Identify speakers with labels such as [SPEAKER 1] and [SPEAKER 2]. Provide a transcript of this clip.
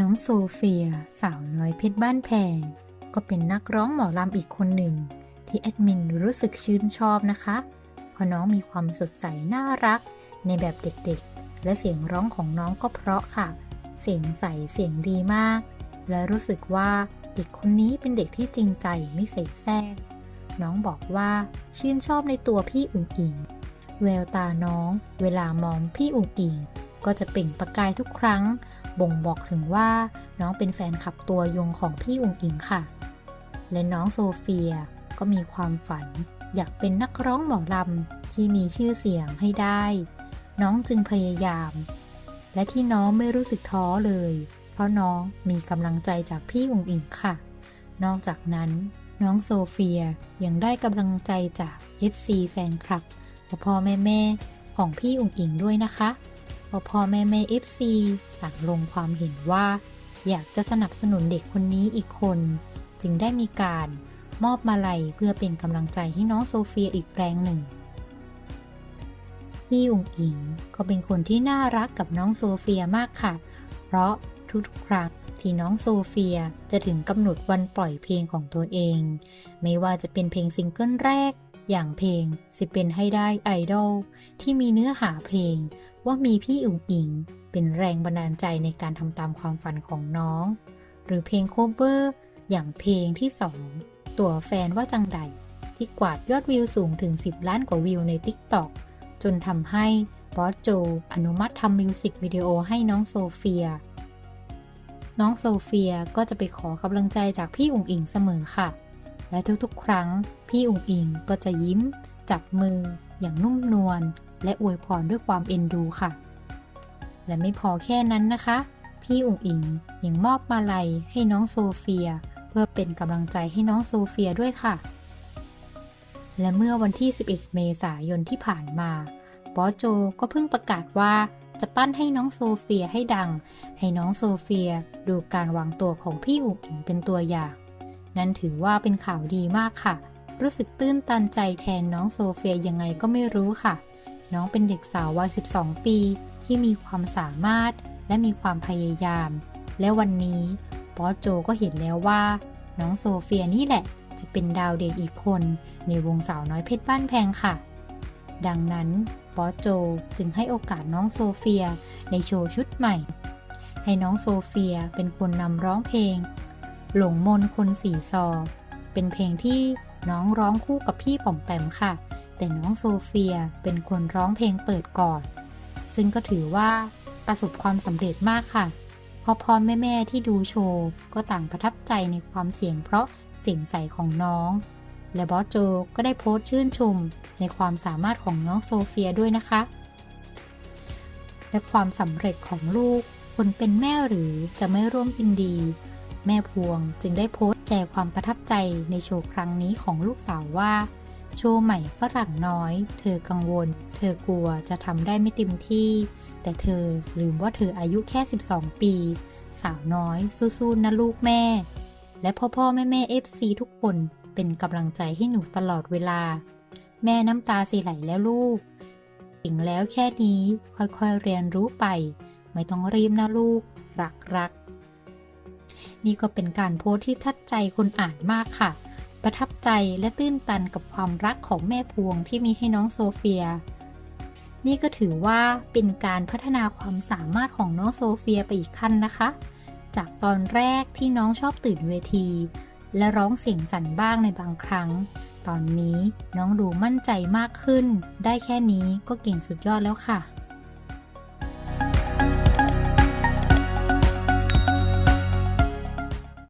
[SPEAKER 1] น้องโซเฟีย สาวน้อยเพชรบ้านแพง ก็เป็นนักร้องหมอลำอีกคนหนึ่ง ที่แอดมินรู้สึกชื่นชอบนะคะ เพราะน้องมีความสดใสน่ารัก ในแบบเด็กๆ และเสียงร้องของน้องก็เพราะค่ะ เสียงใสเสียงดีมาก และรู้สึกว่าเด็กคนนี้เป็นเด็กที่จริงใจไม่เสแสร้งน้องบอกว่าชื่นชอบในตัวพี่อุ๋งอิง แววตาน้อง เวลามองพี่อุ๋งอิง ก็จะเปล่งประกายทุกครั้ง บ่งบอกถึงว่าน้องเป็นแฟนคลับตัวยงของพี่อุงอิงค่ะ และน้องโซเฟียก็มีความฝัน อยากเป็นนักร้องหมอลำที่มีชื่อเสียงให้ได้ น้องจึงพยายาม และที่น้องไม่รู้สึกท้อเลย เพราะน้องมีกำลังใจจากพี่อุงอิงค่ะ นอกจากนั้นน้องโซเฟียยังได้กำลังใจจาก FC แฟนคลับพ่อแม่แม่ ๆ ของพี่อุ๋งอิงด้วยนะคะ พ่อพ่อแม่แม่ FC ต่างลงความเห็นว่า อยากจะสนับสนุนเด็กคนนี้อีกคน จึงได้มีการมอบมาลัยเพื่อเป็นกำลังใจให้น้องโซเฟียอีกแรงหนึ่งพี่อุ๋งอิงก็เป็นคนที่น่ารักกับน้องโซเฟียมากค่ะ เพราะทุกๆครั้งที่น้องโซเฟียจะถึงกำหนดวันปล่อยเพลงของตัวเอง ไม่ว่าจะเป็นเพลงซิงเกิลแรก อย่างเพลงสิเป็นให้ได้ไอดอลที่มีเนื้อหาเพลงว่ามีพี่อุ๋งอิง เป็นแรงบันดาลใจในการทำตามความฝันของน้อง หรือเพลงโคเวอร์ อย่างเพลงที่ 2 ตัวแฟนว่าจังใดที่กวาดยอดวิวสูงถึง 10 ล้านกว่าวิวใน TikTok จนทำให้บอสโจ อนุมัติทำมิวสิกวิดีโอให้น้องโซเฟีย น้องโซเฟียก็จะไปขอกำลังใจจากพี่อุ๋งอิงเสมอค่ะ และทุกๆ ครั้งพี่อุ๋งอิงก็จะยิ้ม จับมือ อย่างนุ่มนวลและอวยพรด้วยความเอ็นดูค่ะ และไม่พอแค่นั้นนะคะ พี่อุ๋งอิงยังมอบมาลัยให้น้องโซเฟีย เพื่อเป็นกำลังใจให้น้องโซเฟียด้วยค่ะ และเมื่อวันที่ 11 เมษายนที่ผ่านมาบอสโจก็เพิ่งประกาศว่าจะปั้นให้น้องโซเฟียให้ดัง ให้น้องโซเฟียดูการวางตัวของพี่อุ๋งอิงเป็นตัวอย่าง นั่นถือว่าเป็นข่าวดีมากค่ะ รู้สึกตื้นตันใจแทนน้องโซเฟียยังไงก็ไม่รู้ค่ะ น้องเป็นเด็กสาววัย 12 ปี ที่มีความสามารถและมีความพยายาม และวันนี้บอสโจก็เห็นแล้วว่า น้องโซเฟียนี่แหละ จะเป็นดาวเด่นอีกคน ในวงสาวน้อยเพชรบ้านแพงค่ะ ดังนั้นบอสโจจึงให้โอกาสน้องโซเฟียในโชว์ชุดใหม่ ให้น้องโซเฟียเป็นคนนำร้องเพลง หลงมนคนสีซอ เป็นเพลงที่น้องร้องคู่กับพี่ป๋อมแปมค่ะ แต่น้องโซเฟียเป็นคนร้องเพลงเปิดก่อน ซึ่งก็ถือว่าประสบความสำเร็จมากค่ะพอพ่อแม่แม่ที่ดูโชว์ก็ต่างประทับใจในความเสียงเพราะเสียงใสของน้อง และบอสโจก็ได้โพสต์ชื่นชมในความสามารถของน้องโซเฟียด้วยนะคะ และความสำเร็จของลูกคนเป็นแม่หรือจะไม่ร่วมยินดี แม่พวงจึงได้โพสต์แชร์ความประทับใจในโชว์ครั้งนี้ของลูกสาวว่า โชว์ใหม่ฝรั่งน้อย เธอกังวล เธอกลัวจะทำได้ไม่เต็มที่ แต่เธอลืมว่าเธออายุแค่ 12 ปี สาวน้อยสู้ๆนะลูกแม่ และพ่อพ่อแม่แม่เอฟซีทุกคนเป็นกำลังใจให้หนูตลอดเวลา แม่น้ำตาสิไหลแล้วลูกถึงแล้วแค่นี้ค่อยๆเรียนรู้ไป ไม่ต้องรีบนะลูก รักรัก นี่ก็เป็นการโพสต์ที่ทัดใจคนอ่านมากค่ะ ประทับใจและตื้นตันกับความรักของแม่พวงที่มีให้น้องโซเฟีย นี่ก็ถือว่าเป็นการพัฒนาความสามารถของน้องโซเฟียไปอีกขั้นนะคะ จากตอนแรกที่น้องชอบตื่นเวที และร้องเสียงสั่นบ้างในบางครั้ง ตอนนี้น้องดูมั่นใจมากขึ้น ได้แค่นี้ก็เก่งสุดยอดแล้วค่ะ